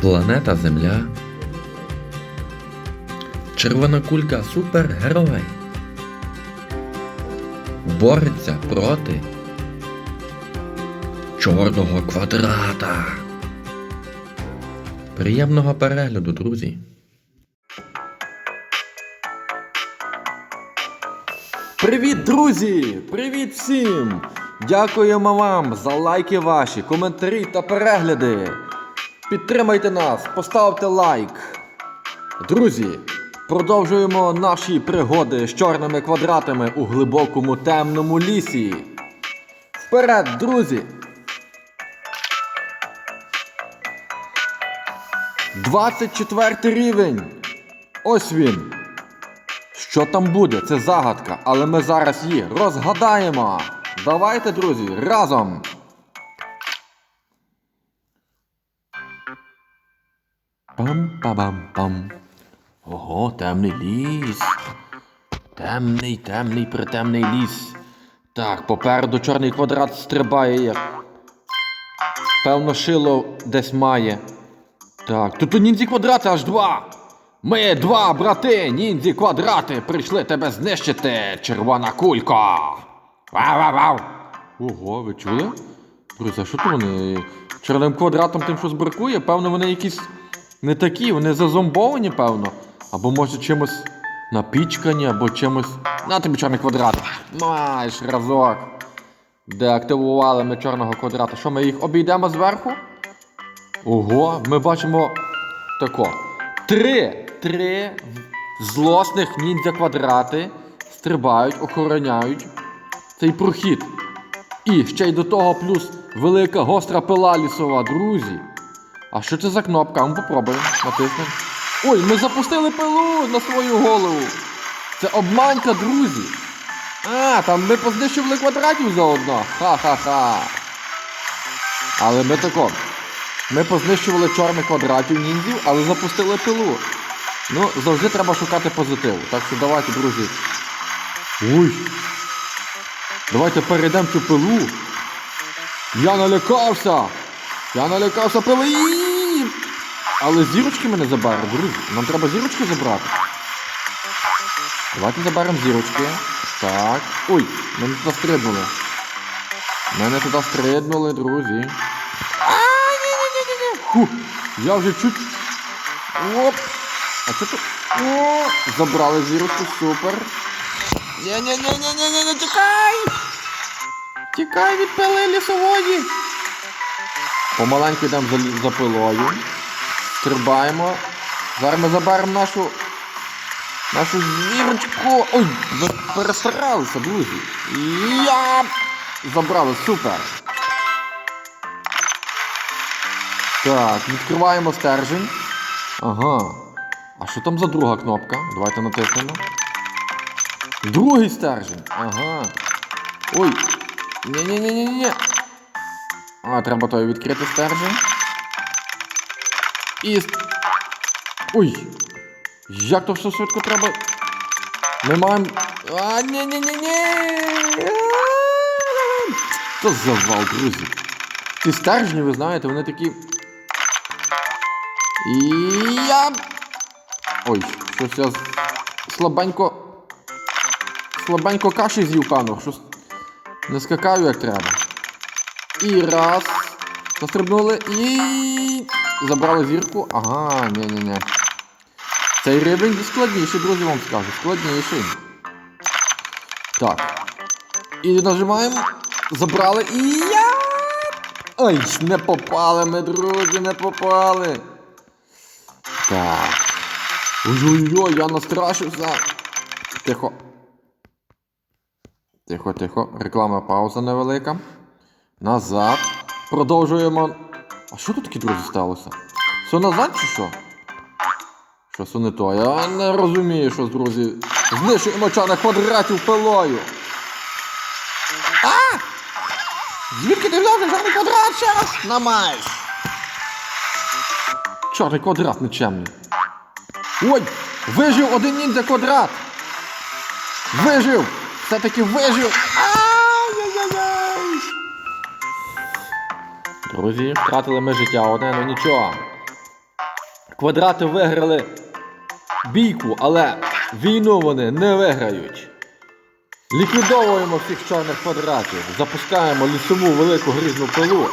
Планета Земля. Червона кулька супергерой. Бореться проти чорного квадрата. Приємного перегляду, друзі. Привіт, друзі! Привіт всім! Дякуємо вам за лайки ваші, коментарі та перегляди. Підтримайте нас, поставте лайк. Друзі, продовжуємо наші пригоди з чорними квадратами у глибокому темному лісі. Вперед, друзі! 24 рівень. Ось він. Що там буде? Це загадка, але ми зараз її розгадаємо. Давайте, друзі, разом. Пам-па-бам-пам. Ого, темний ліс. Темний, темний, притемний ліс. Так, попереду чорний квадрат стрибає як. Певно, шило десь має. Так, тут у ніндзі квадрати аж два. Ми два брати, ніндзі квадрати, прийшли тебе знищити, червона кулька. Вау-вау-вау. Ого, ви чули? Друзі, що то вони? Чорним квадратом тим, що збракує, певно, вони якісь не такі, вони зазомбовані, певно. Або може чимось напічкані, або чимось. На тобі чорний квадрат. Маєш разок. Деактивували ми чорного квадрата. Що ми їх обійдемо зверху? Ого, ми бачимо тако. Три, три злосних ніндзя квадрати стрибають, охороняють цей прохід. І ще й до того плюс велика гостра пила лісова, друзі. А що це за кнопка? А Ми попробуємо. Натиснемо. Ой, ми запустили пилу на свою голову. Це обманька, друзі. А, там ми познищували квадратів заодно. Ха-ха-ха. Але ми тако. Ми познищували чорних квадратів ніндзів, але запустили пилу. Ну, завжди треба шукати позитив. Так що давайте, друзі. Ой. Давайте перейдемо цю пилу. Я налякався! Я налякався пили. Але зірочки ми не заберемо, друзі. Нам треба зірочки забрати. Давайте заберемо зірочки. Так. Ой, ми не туди стрибнули. Ми не туди стрибнули, друзі. Фу, я вже чуть. Оп! А що тут? О, забрали зірочку, супер. Ні-ні-ні-ні-ні-ні, тікай! Тікай від пили лісової. Помаленьку йдемо за, пилою. Стрибаємо. Зараз ми заберемо нашу. Нашу зірочку. Ой, ви перестаралися, друзі. Я забрали, супер. Так, відкриваємо стержень. Ага. А що там за друга кнопка? Давайте натиснемо. Другий стержень. Ага. Ой. Ні-ні-ні-ні-ні. А, треба той відкрити стержень. І. Ой. Як то все швидко треба. Ми маємо. А, ні-ні-ні-ні. Це завал, друзі. Ці стержні, ви знаєте, вони такі. І я. Ой, щось я слабенько. Слабенько каші з'їв, певно, щось не скакаю як треба. І раз. Застрибнули і. Забрали зірку. Ага, ні-ні-ні. Цей рівень складніший, друзі, вам скажу. Складніший. Так. І нажимаємо. Забрали і я. Ой, не попали ми, друзі, не попали. Так. Ой-ой-ой, я настрашився. Тихо. Тихо, тихо. Реклама пауза невелика. Назад. Продовжуємо. А що тут таке, друзі, сталося? Все назад чи що? Щось не то. Я не розумію, що, друзі. Знищуємо чорних квадратів пилою. А! Звідки ти взяв чорний квадрат ще раз? Намаєш. Чорний квадрат нечемний. Ой! Вижив один ніндзя квадрат! Вижив! Все-таки вижив! Ай-яй-яй-яй! Друзі, втратили ми життя одне, ну нічого. Квадрати виграли бійку, але війну вони не виграють. Ліквідовуємо всіх чорних квадратів, запускаємо лісову велику грізну пилу.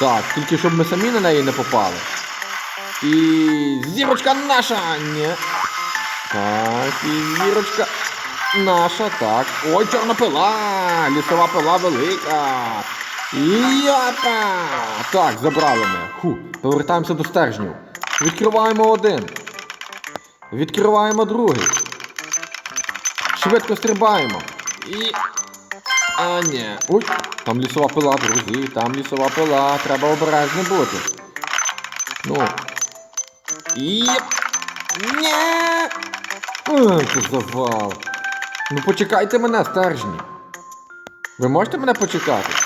Так, тільки щоб ми самі на неї не попали. І зірочка наша! Ні. Так, і зірочка наша, так. Ой, чорна пила! Лісова пила велика. Япа! Так, забрали ми. Ху, повертаємося до стержнів. Відкриваємо один. Відкриваємо другий. Швидко стрибаємо. І. А, ні. Ой, там лісова пила, друзі, там лісова пила. Треба обережно бути. Ну. І. Ні! Ой, це завал. Ну почекайте мене, стержні. Ви можете мене почекати?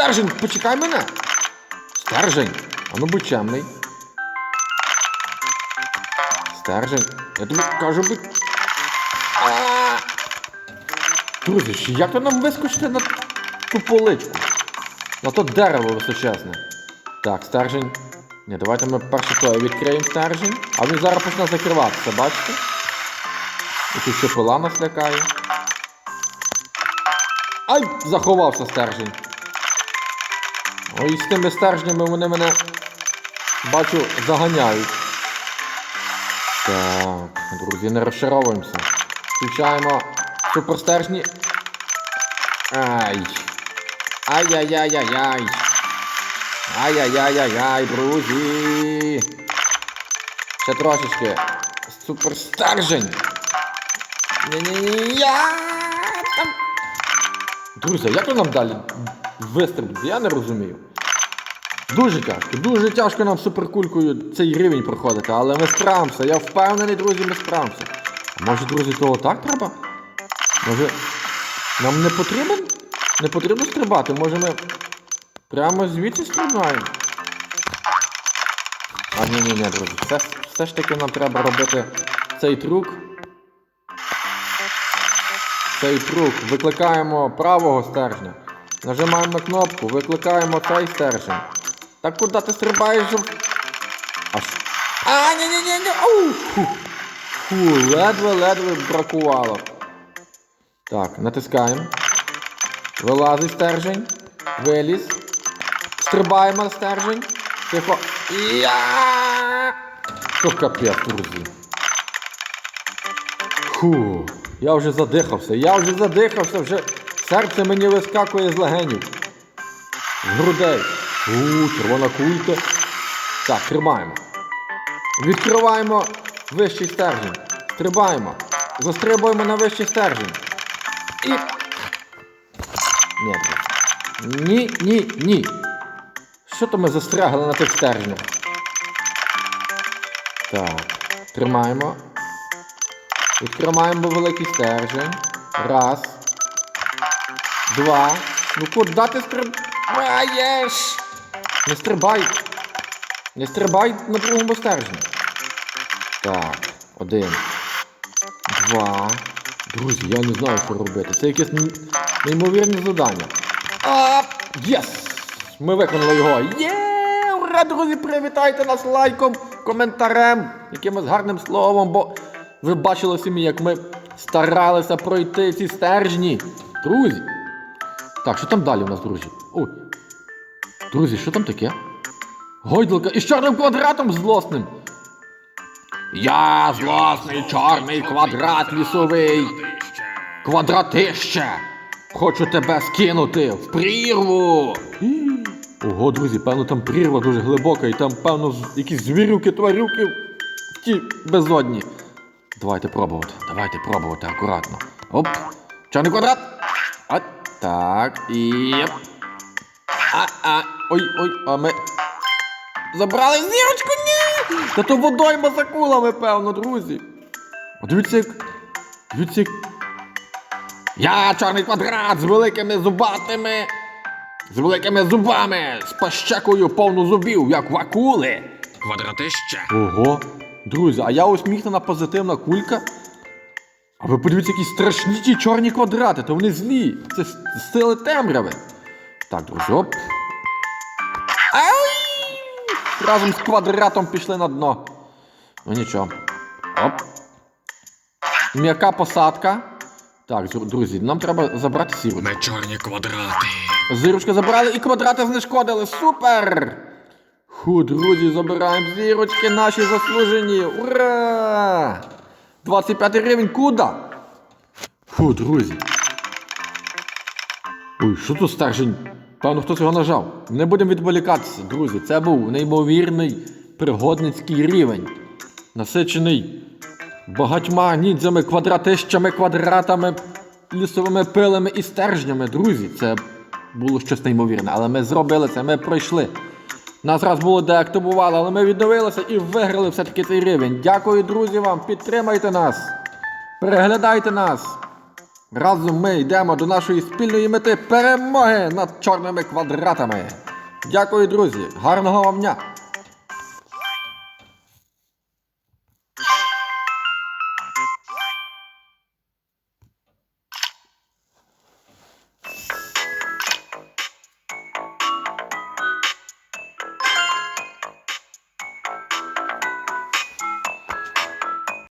Стержень, почекай мене! Стержень! А ну будь чемний. Стержень. Я тобі кажу, будь. Друзі, як то нам вискочити на ту поличку? На то дерево височезне. Так, стержень. Ні, давайте ми перше то відкриємо стержень, а він зараз почне закриватися, бачите? І тут ще пила нас лякає. Ай! Заховався стержень. Ой, з тими стержнями вони мене бачу заганяють. Так, друзі, не розчаровуємося. Включаємо суперстержні. Ай. Ай-яй-яй-яй-яй. Ай-яй-яй-яй-яй, друзі. Ще трошечки. Суперстержень. Ні-ні-ні. Я. Друзі, як ви нам далі вистрибнути? Я не розумію. Дуже тяжко, дуже тяжко нам суперкулькою цей рівень проходити, але ми справимося. Я впевнений, друзі, ми справимося. А може, друзі, того так треба? Може, нам не потрібен? Не потрібно стрибати, може ми прямо звідси стрибаємо? А ні, ні, ні, друзі, все, все ж таки нам треба робити цей трюк. Цей трюк. Викликаємо правого стержня. Нажимаємо на кнопку, викликаємо цей стержень. Так куди ти стрибаєш? Аж. А, ні, ні, ні, ні. Ау! Фу. Фу, ледве-ледве бракувало. Так, натискаємо. Вилазить стержень. Виліз. Стрибаємо стержень. Тихо. Я. То капець, друзі. Фу, я вже задихався, я вже задихався, вже серце мені вискакує з легенів. З грудей. У, червона кулька. Так, тримаємо. Відкриваємо вищий стержень. Стрибаємо. Застрибуємо на вищий стержень. І. Ні. Ні, ні, ні. Що то ми застрягли на тих стержнях? Так. Тримаємо. Відкриваємо великий стержень. Раз. Два. Ну куди ти стрибаєш? Не стрибай. Не стрибай на другому стержні. Так. Один. Два. Друзі, я не знаю, що робити. Це якесь неймовірне завдання. А, єс! Ми виконали його. Є! Ура, друзі, привітайте нас лайком, коментарем, якимось гарним словом, бо ви бачили самі, як ми старалися пройти ці стержні. Друзі. Так, що там далі у нас, друзі? Ой. Друзі, що там таке? Гойдалка із чорним квадратом злосним. Я злосний чорний квадрат лісовий. Квадратище! Хочу тебе скинути в прірву. Ого, друзі, певно, там прірва дуже глибока, і там, певно, якісь звірюки, тварюки ті безодні. Давайте пробувати, давайте пробувати акуратно. Оп. Чорний квадрат. А, так, і. А, а, ой, ой, а ми. Забрали зірочку, ні! Та то водойма за кулами, певно, друзі. О, дивіться, як. Дивіться, як. Я чорний квадрат з великими зубатими. З великими зубами, з пащекою повну зубів, як в акули. Квадратище. Ого. Друзі, а я усміхнена позитивна кулька. А ви подивіться, які страшні ті чорні квадрати, то вони злі. Це сили темряви. Так, друзі, оп. Разом з квадратом пішли на дно. Ну нічого. Оп. М'яка посадка. Так, друзі, нам треба забрати сіру. Ми чорні квадрати. Зірочки забрали і квадрати знешкодили. Супер! Ху, друзі, забираємо зірочки наші заслужені. Ура! 25 рівень куди? Фу, друзі. Ой, що тут стержень? Певно, хтось його нажав. Не будемо відволікатися, друзі. Це був неймовірний пригодницький рівень. Насичений багатьма ніндзями, квадратищами, квадратами, лісовими пилами і стержнями. Друзі, це було щось неймовірне, але ми зробили це, ми пройшли. Нас раз було деактивували, але ми відновилися і виграли все-таки цей рівень. Дякую, друзі, вам, підтримайте нас, переглядайте нас. Разом ми йдемо до нашої спільної мети перемоги над чорними квадратами. Дякую, друзі, гарного вам дня!